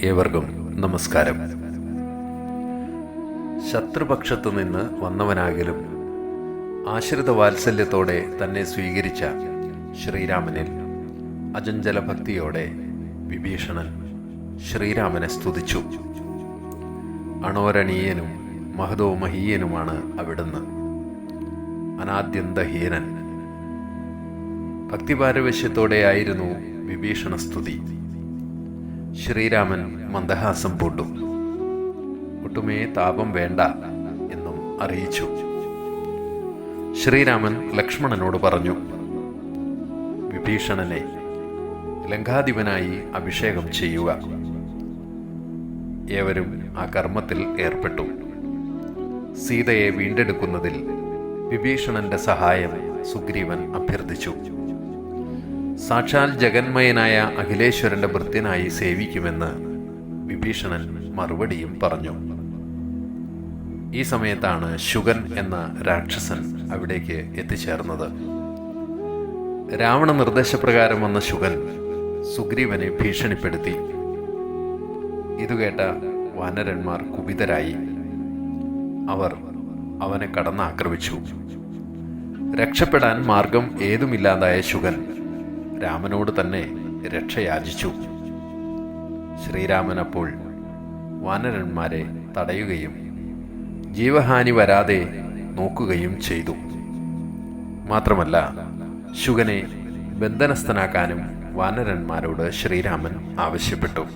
ഏവർക്കും നമസ്കാരം. ശത്രുപക്ഷത്തു നിന്ന് വന്നവനാകിലും ആശ്രിത വാത്സല്യത്തോടെ തന്നെ സ്വീകരിച്ച ശ്രീരാമനിൽ അജഞ്ചല ഭക്തിയോടെ വിഭീഷണൻ ശ്രീരാമനെ സ്തുതിച്ചു. അണോരണീയനും മഹതോ മഹീയനുമാണ് അവിടുന്ന്. അനാദ്യന്തഹീനൻ. ഭക്തിപാരവശ്യത്തോടെയായിരുന്നു വിഭീഷണ സ്തുതി ശ്രീരാമൻ മന്ദഹാസം പൂണ്ടു. ഒട്ടുമേ താപം വേണ്ട എന്നും അറിയിച്ചു. ശ്രീരാമൻ ലക്ഷ്മണനോട് പറഞ്ഞു വിഭീഷണനെ ലങ്കാധിപനായി അഭിഷേകം ചെയ്യുക. ഏവരും ആ കർമ്മത്തിൽ ഏർപ്പെട്ടു. സീതയെ വീണ്ടെടുക്കുന്നതിൽ വിഭീഷണന്റെ സഹായം സുഗ്രീവൻ അഭ്യർത്ഥിച്ചു. സാക്ഷാൽ ജഗന്മയനായ അഖിലേശ്വരന്റെ ഭൃത്യനായി സേവിക്കുമെന്ന് വിഭീഷണൻ മറുപടിയും പറഞ്ഞു. ഈ സമയത്താണ് ശുഗൻ എന്ന രാക്ഷസൻ അവിടേക്ക് എത്തിച്ചേർന്നത്. രാവണ നിർദ്ദേശപ്രകാരം വന്ന ശുഗൻ സുഗ്രീവനെ ഭീഷണിപ്പെടുത്തി. ഇതുകേട്ട വാനരന്മാർ കുപിതരായി. അവർ അവനെ കടന്നാക്രമിച്ചു. രക്ഷപ്പെടാൻ മാർഗം ഏതുമില്ലാതായ ശുഗൻ രാമനോട് തന്നെ രക്ഷയാചിച്ചു. ശ്രീരാമൻ അപ്പോൾ വാനരന്മാരെ തടയുകയും ജീവഹാനി വരാതെ നോക്കുകയും ചെയ്തു. മാത്രമല്ല ശുഗനെ ബന്ധനസ്ഥനാക്കാനും വാനരന്മാരോട് ശ്രീരാമൻ ആവശ്യപ്പെട്ടു.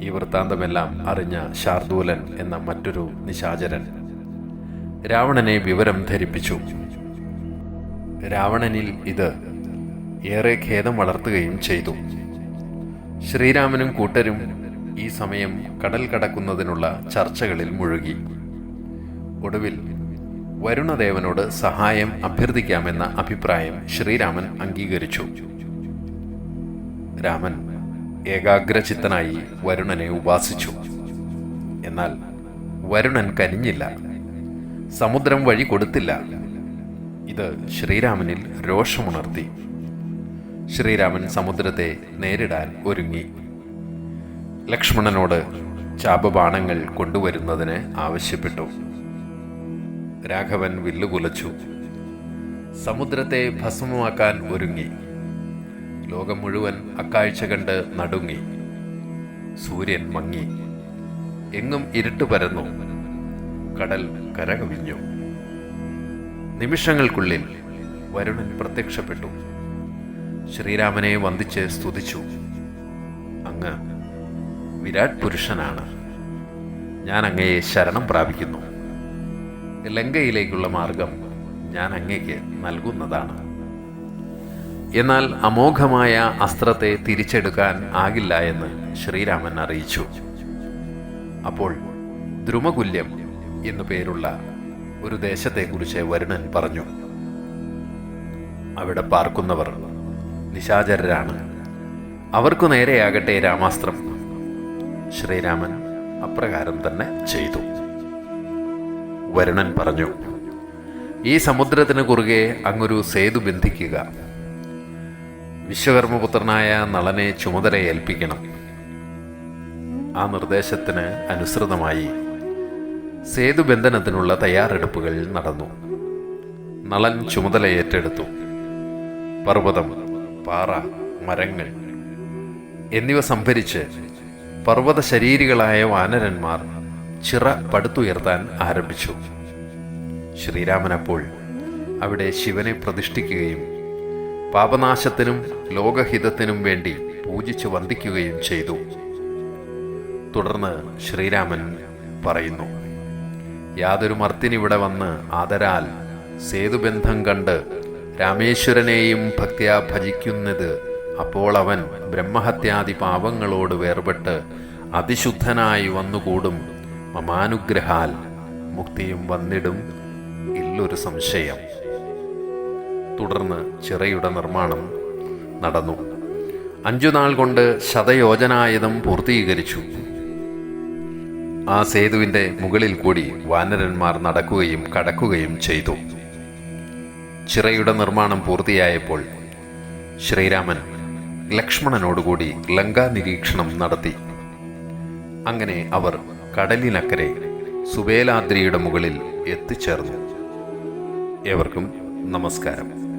ഈ വൃത്താന്തമെല്ലാം അറിഞ്ഞ ശാർദൂലൻ എന്ന മറ്റൊരു നിശാചരൻ രാവണനെ വിവരം ധരിപ്പിച്ചു. രാവണനിൽ ഇത് ഏറെ ഖേദം വളർത്തുകയും ചെയ്തു. ശ്രീരാമനും കൂട്ടരും ഈ സമയം കടൽ കടക്കുന്നതിനുള്ള ചർച്ചകളിൽ മുഴുകി. ഒടുവിൽ വരുണദേവനോട് സഹായം അഭ്യർത്ഥിക്കാമെന്ന അഭിപ്രായം ശ്രീരാമൻ അംഗീകരിച്ചു. രാമൻ ഏകാഗ്രചിത്തനായി വരുണനെ ഉപാസിച്ചു. എന്നാൽ വരുണൻ കനിഞ്ഞില്ല. സമുദ്രം വഴി കൊടുത്തില്ല. ഇത് ശ്രീരാമനിൽ രോഷമുണർത്തി. ശ്രീരാമൻ സമുദ്രത്തെ നേരിടാൻ ഒരുങ്ങി. ലക്ഷ്മണനോട് ചാപബാണങ്ങൾ കൊണ്ടുവരുന്നതിന് ആവശ്യപ്പെട്ടു. രാഘവൻ വില്ലുകുലച്ചു സമുദ്രത്തെ ഭസ്മമാക്കാൻ ഒരുങ്ങി. ലോകം മുഴുവൻ അക്കാഴ്ച കണ്ട് നടുങ്ങി. സൂര്യൻ മങ്ങി. എങ്ങും ഇരുട്ട് പരന്നു. കടൽ കരകവിഞ്ഞു. നിമിഷങ്ങൾക്കുള്ളിൽ വരുണൻ പ്രത്യക്ഷപ്പെട്ടു. ശ്രീരാമനെ വന്ദിച്ച് സ്തുതിച്ചു. അങ്ങ് വിരാട് പുരുഷനാണ്. ഞാൻ അങ്ങയെ ശരണം പ്രാപിക്കുന്നു. ലങ്കയിലേക്കുള്ള മാർഗം ഞാൻ അങ്ങയ്ക്ക് നൽകുന്നതാണ്. എന്നാൽ അമോഘമായ അസ്ത്രത്തെ തിരിച്ചെടുക്കാൻ ആകില്ല എന്ന് ശ്രീരാമൻ അറിയിച്ചു. അപ്പോൾ ദ്രുമകുല്യം എന്നു പേരുള്ള ഒരു ദേശത്തെക്കുറിച്ച് വരുണൻ പറഞ്ഞു. അവിടെ പാർക്കുന്നവർ നിശാചരരാണ്. അവർക്കു നേരെയാകട്ടെ രാമാസ്ത്രം. ശ്രീരാമൻ അപ്രകാരം തന്നെ ചെയ്തു. വരുണൻ പറഞ്ഞു ഈ സമുദ്രത്തിന് കുറുകെ അങ്ങൊരു സേതു ബന്ധിക്കുക. വിശ്വകർമ്മപുത്രനായ നളനെ ചുമതല ഏൽപ്പിക്കണം. ആ നിർദ്ദേശത്തിന് അനുസൃതമായി സേതുബന്ധനത്തിനുള്ള തയ്യാറെടുപ്പുകൾ നടന്നു. നളൻ ചുമതല ഏറ്റെടുത്തു. പർവതം പാറ മരങ്ങൾ എന്നിവ സംഭരിച്ച് പർവത ശരീരികളായ വാനരന്മാർ ചിറ പടുത്തുയർത്താൻ ആരംഭിച്ചു. ശ്രീരാമൻ അപ്പോൾ അവിടെ ശിവനെ പ്രതിഷ്ഠിക്കുകയും പാപനാശത്തിനും ലോകഹിതത്തിനും വേണ്ടി പൂജിച്ച് വന്ദിക്കുകയും ചെയ്തു. തുടർന്ന് ശ്രീരാമൻ പറയുന്നു യാതൊരു മർത്തിനിവിടെ വന്ന് ആദരാൽ സേതുബന്ധം കണ്ട് രാമേശ്വരനെയും ഭക്തിയാ ഭജിക്കുന്നത്. അപ്പോൾ അവൻ ബ്രഹ്മഹത്യാദി പാപങ്ങളോട് വേർപെട്ട് അതിശുദ്ധനായി വന്നുകൂടും. മമാനുഗ്രഹാൽ മുക്തിയും വന്നിടും ഇല്ലൊരു സംശയം. തുടർന്ന് ചിറയുടെ നിർമ്മാണം നടന്നു. അഞ്ചു നാൾ കൊണ്ട് ശതയോജനായുധം പൂർത്തീകരിച്ചു. ആ സേതുവിന്റെ മുകളിൽ കൂടി വാനരന്മാർ നടക്കുകയും കടക്കുകയും ചെയ്തു. ചിറയുടെ നിർമ്മാണം പൂർത്തിയായപ്പോൾ ശ്രീരാമൻ ലക്ഷ്മണനോടുകൂടി ലങ്കാ നിരീക്ഷണം നടത്തി. അങ്ങനെ അവർ കടലിനക്കരെ സുബേലാദ്രിയുടെ മുകളിൽ എത്തിച്ചേർന്നു. ഏവർക്കും നമസ്കാരം.